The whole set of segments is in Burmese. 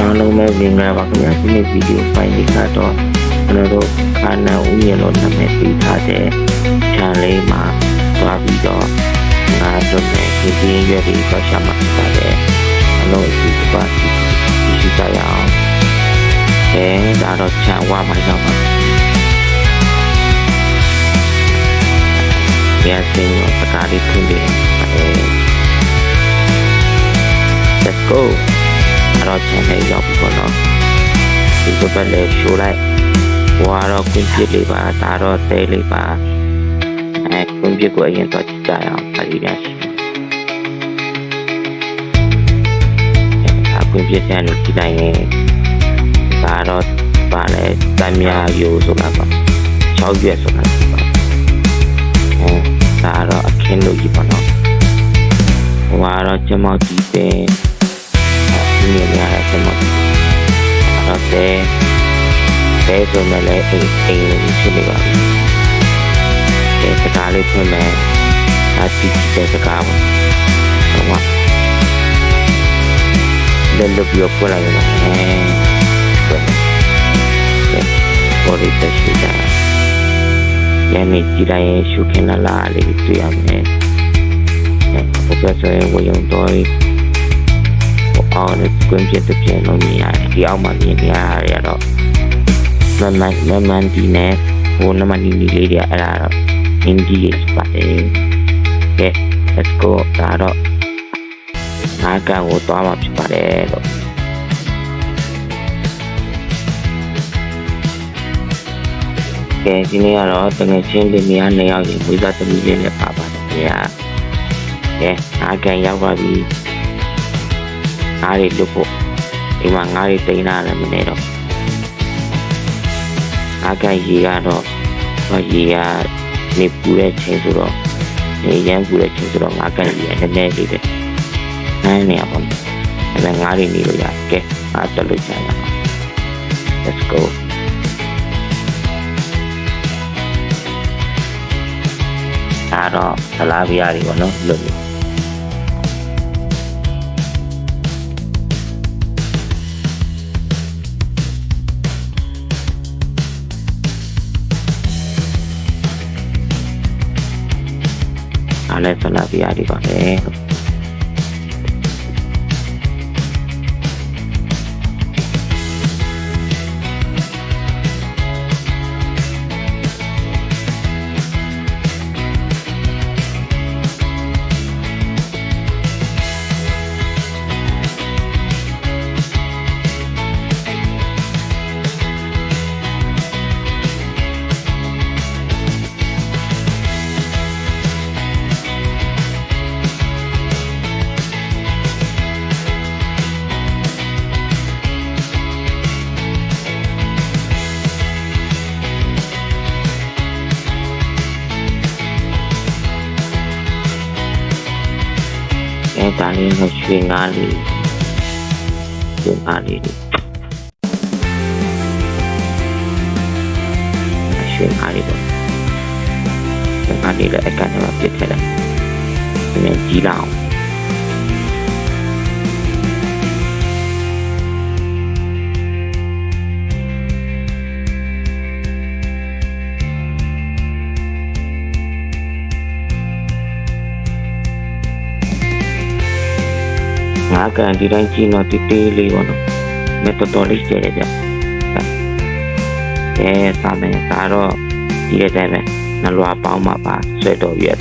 အားလုံးပဲမြင်ကြပါခင်ဗျာဒီနေ့ဗီဒီယိုဖိုင်လေးကတော့ကျွန်တော်တို့ခါနာဦးရေလို့နာမည်ပေးထားတဲ့ channel လေးမှာသွားပြီးတော့ငါတို့နဲ့ဒီဒီရွယ်လေးတော့ရှာမှာဖြစ်ပါတယ်အလုံးအစီအပါစီရှိကြရအောင်အဲဒါတော့ချန်ဝါမှာရောက်ပါပြန်စင်းရောစကားလေးဖွင့်ပြီးအဲ let's go အဲ့တော့ channel ရောက်ပြီပေါ့နော်ဒီဘက်လည်း show လိုက်ဟိုကတော့ကွင်းပြစ်လေးပါဒါတော့တဲလေးပါအဲကွင်းပြစ်ကိုအရင်တော့ကြည့်ကြရအောင်ပါလိမ့်မယ်အဲကွင်းပြစ်တဲ့လူကြည့်လိုက်ရင်ဒါတော့ပါလဲတမ်းမြယိုဆိုတာပါ6ရွက်ဆိုတာပါအဲဒါတော့အခင်းလို့ကြီးပေါ့နော်ဟိုကတော့ကျမောက်ကြည့်တဲ့ဒီ နေရာကကျမောက်အဲ့တော့တဲတဲဆိုမဲ့လည်းအိမ်အိမ်လေးရှိနေပါပြီတဲစကားလေးဖွင့်မယ်ဒါကြည့်ကြည့်တဲ့စကားပါဟုတ်ပါလက်လွတ်ပြီးတော့ဖွင့်လိုက်ရမယ်အဲဖွင့်တယ်ပေါ်လေးတက်ရှိတာညနေကြည့်လိုက်ရင်ရှုခင်းလာလာလေးတွေ့ရမယ်အဲဘယ်ဆိုရင်ဝယုံတော့ အော်နဲ့ကွင်းပြတဲ့ပြန်လို့မြင်ရတယ်ဒီအောက်မှာမြင်နေရတာတော့မမမမန်ဒီနဲ့ဟိုနမနီနီလေးတွေအဲ့ဒါတော့အင်ဒီရေးပါတယ်ကဲ let's go ဒါတော့နားကန်ကိုသွားမှာဖြစ်ပါတယ်လို့ကဲဒီနေ့ကတော့တငယ်ချင်းလေးများနှစ်ယောက်ရင်ဝိဇ္ဇာသမီးလေးနဲ့ပါပါတယ်ခင်ဗျာကဲနားကန်ရောက်ပါပြီ ငါးတွေလွတ်ဖို့ဒီမှာငါးတွေတိန်းလာတယ်မနေတော့အားကရေကတော့ဟောရေကနေပူတဲ့ချိန်ဆိုတော့နေရမ်းပူတဲ့ချိန်ဆိုတော့ငါးကန်ရေနည်းနည်းလေးပဲနိုင်နေရပါမယ်အဲ့ဒါငါးတွေနေလို့ရကဲအားတက်လို့ကြရအောင် let's go ဒါတော့သလားပြားတွေပေါ့နော်လွတ်နေ လည်းဆလာပြရဒီပါပဲ လေးကိုရွှေငါးလေးရွှေငါးလေးတွေရွှေငါးလေးပေါ့ရွှေငါးလေးလည်းအကန်ထဲမှာပြစ်ထည့်လိုက်နည်းကြီးလာအော င်ငါကန်ဒီတိုင်းကြည့်တော့တိတေးလေးပေါ့နော်မြတ်တော်တော်လေးကျဲတယ်ဗျအဲစာမယ်ဒါတော့ဒီတဲ့တိုင်းပဲနလွားပေါင်းမှာပါဆွဲတော်ရွက်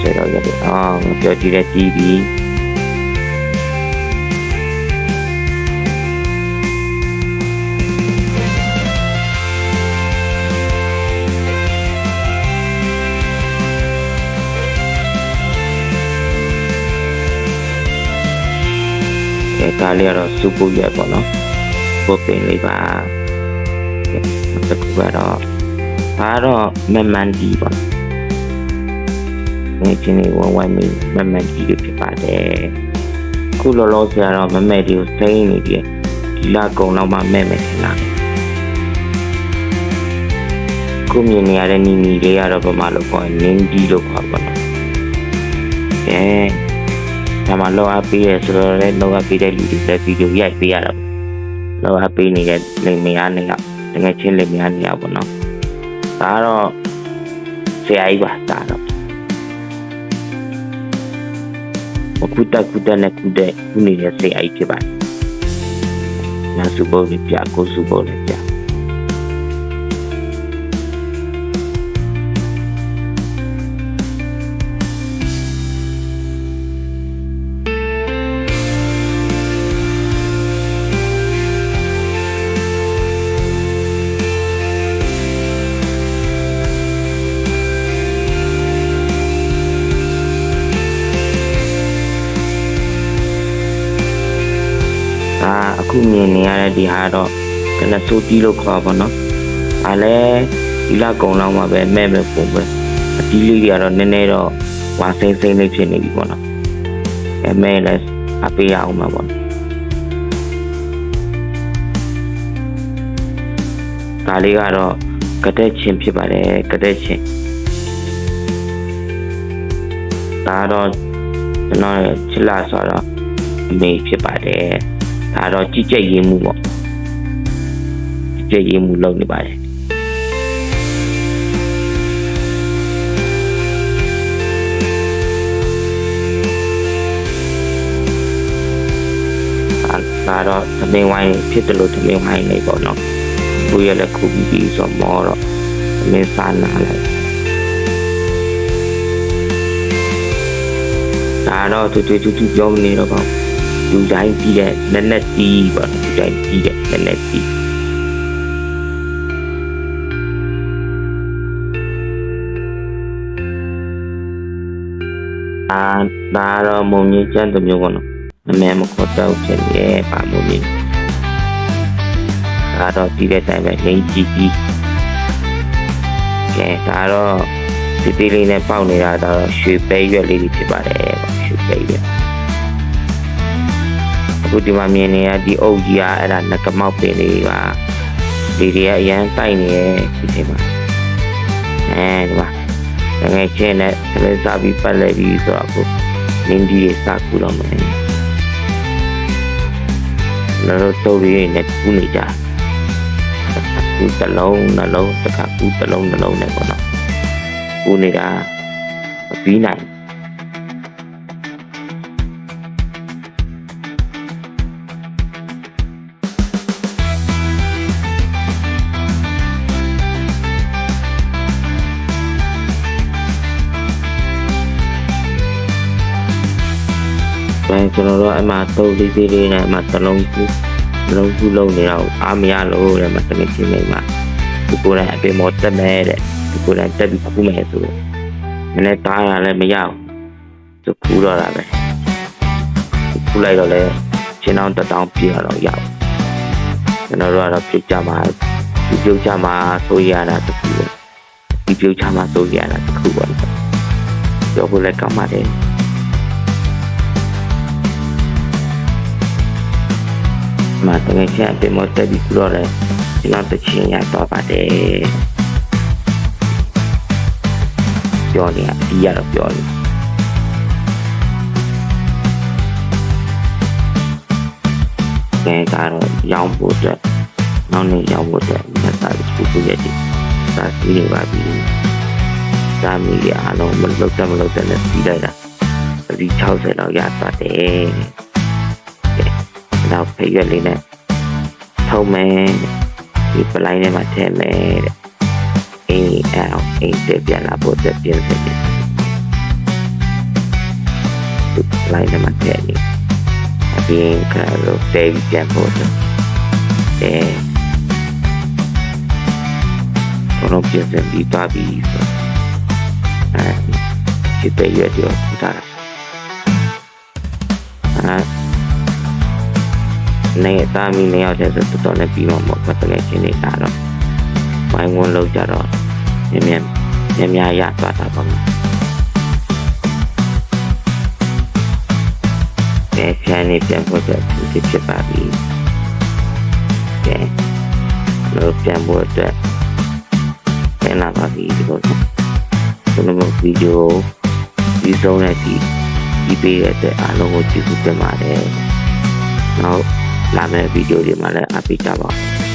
ဆွဲတော်ရွက်အော်ပြောကြည့်တဲ့ကြည့်ပြီး ကဲဒါလေးကတော့စူပူရွက်ပေါ့နော်ပုတ်ပင်လေးပါကဲတကူကတော့ဒါတော့မမန်ဒီပါနေချင်းလေးဝဝိုင်းမီမမန်ဒီလို့ဖြစ်ပါတယ်ခုလောလောဆယ်ကတော့မမဲဒီကိုစိမ့်နေပြီဒီလကုံတော့မှမဲမဲထင်လားခုမြင်နေရတဲ့နီနီလေးကတော့ဘာမှလို့ခေါ်နင်းဒီလို့ခေါ်ပါတော့ကဲ ဒါမှလောက်အားပေးရဆိုတော့လည်းလောက်အားပေးတဲ့လူတွေလည်းဗီဒီယိုရိုက်ပေးရတာပေါ့လောက်အားပေးနေတဲ့လင်မယားနေကတကယ်ချင်းလင်မယားနေရပေါ့နော်ဒါကတော့ဆရာကြီးပါဒါတော့အခုတက်ခုတက်နဲ့ခုတက်ခုနေတဲ့ဆရာကြီးဖြစ်ပါတယ်ညာစုဖို့ပြကိုစုဖို့လည်းပြ ဒါအခုမြင်နေရတဲ့ဒီဟာတော့ကနဆိုတီလို့ခေါ်ပါတော့။ဒါလည်းဒီလကုံလောက်မှပဲမဲ့မဲ့ပုံပဲ။အတီးလေးတွေကတော့နည်းနည်းတော့ဝါစိမ့်စိမ့်လေးဖြစ်နေပြီပေါ့နော်။အဲမဲ့လည်းအပေးရအောင်မှာပေါ့နော်။ဒါလေးကတော့ကတဲ့ချင်းဖြစ်ပါတယ်ကတဲ့ချင်းဒါတော့ကျွန်တော်ရဲ့ချစ်လာဆိုတော့အမေဖြစ်ပါတယ် ဒါတော့ကြည်ကြက်ရေးမှုပေါ့ကြည်ကြက်ရေးမှုလုပ်နေပါတယ်ဒါတော့သမင်းဝိုင်းဖြစ်တယ်လို့သမင်းဝိုင်းနေပေါ့နော်ဘူးရလည်းခုပြီးပြီးဆိုမောတော့သမင်းစားနာလိုက်ဒါတော့တူတူတူတူပြောမနေတော့ပါဘူး လူတိုင်းကြည့်တဲ့လက်နဲ့တီးပါလူတိုင်းကြည့်တဲ့လက်နဲ့တီးအာဒါတော့မုံကြီးကျန်းတစ်မျိုးပေါ့နော်အမေမခေါ်တော့ဖြစ်ရဲ့ပါမုံကြီးဒါတော့ဒီတဲ့တိုင်းပဲလိမ့်ကြည့်ကြည့်ကဲဒါတော့ဒီတီလေးနဲ့ပေါက်နေတာတော့ရွှေပဲရွက်လေးတွေဖြစ်ပါတယ်ပေါ့ရွှေပဲရွက် အခုဒီမှာမြင်နေရဒီအုပ်ကြီးကအဲ့ဒါငကမောက်ပင်လေးပါဒီတွေကအရန်တိုက်နေရဲ့ဒီထဲမှာအဲဒီမှာတကယ်ချင်းနဲ့ဆလဲစားပြီးပတ်လဲပြီးဆိုတော့အခုလင်းကြီးတွေစကူတော့မယ်လောလောတိုးရင်းနဲ့ကူနေကြကူတစ်လုံးနှလုံးတစ်ခါကူတစ်လုံးနှလုံးနဲ့ပေါ့နော်ကူနေတာမပြီးနိုင် အဲကျွန်တော်တို့အမှသုံးလေးသေးလေးနဲ့အမှတစ်လုံးကူတစ်လုံးကူလုံးနေတော့အားမရလို့တဲ့မတမင်ချင်းနေမှာဒီကိုယ်တိုင်အပြင်မောတက်မဲ့တဲ့ဒီကိုယ်တိုင်တက်ပြီးကူမယ်ဆိုတော့မနေ့တားရလည်းမရဘူးသူကူတော့တာပဲကူလိုက်တော့လေချင်းအောင်တက်တောင်းပြရတော့ရအောင်ကျွန်တော်တို့ကတော့ပြကြမှာဒီပြုတ်ချမှာဆိုရတာတခုပဲဒီပြုတ်ချမှာဆိုရတာတခုပဲပြောဖို့လည်းကောင်းပါတယ် မှာတကယ်ချင်းအပြင်မတက်ပြီးတော့လည်းကျွန်တော်တချင်ရတော့ပါတယ်ပြောနေအတီးရတော့ပြောနေကဲကတော့ရောင်းဖို့အတွက်နောက်နေ့ရောင်းဖို့အတွက်မြတ်စာကိုပူပူရက်ဒီစာစီးနေပါပြီစာမီရအားလုံးမလုတ်တယ်မလုတ်တယ်နဲ့ပြီးလိုက်တာဒီ60လောက်ရသွားတယ် နောက်ဖိရွက်လေးနဲ့ထုံးမယ်ဒီပလိုင်းထဲမှာထည့်မယ်တဲ့အေးအောင်အေးတက်ပြန်လာဖို့တက်ပြင်စင်တယ်ဒီပလိုင်းထဲမှာထည့်နေအပြင်ကတော့တဲပြီးပြန်ဖို့တက်အဲတော့ပြင်စင်ပြီးသွားပြီဆိုအဲဒီပဲရွက်ကြောထူတာအဲ နေသားမီနေရောက်တဲ့ဆိုတော်တော်နဲ့ပြီးမှမဟုတ်ဘူးတကယ်ချင်းနေတာတော့ဝိုင်းဝန်းလောက်ကြတော့မြင်မြင်မြင်များရသွားတာပေါ့နော်ကဲဖြန်းနေပြန်ဖို့အတွက်ဒီဖြစ်ပါပြီကဲလို့ပြန်ဖို့အတွက်ပြန်လာပါပြီဒီလိုကျွန်တော်ဗီဒီယိုဒီဆုံးတဲ့ဒီကြည့်ပေးတဲ့အတွက်အားလုံးကိုကျေးဇူးတင်ပါတယ်နောက် လာမယ့်ဗီဒီယိုတွေမှာလည်းအားပေးကြပါဦး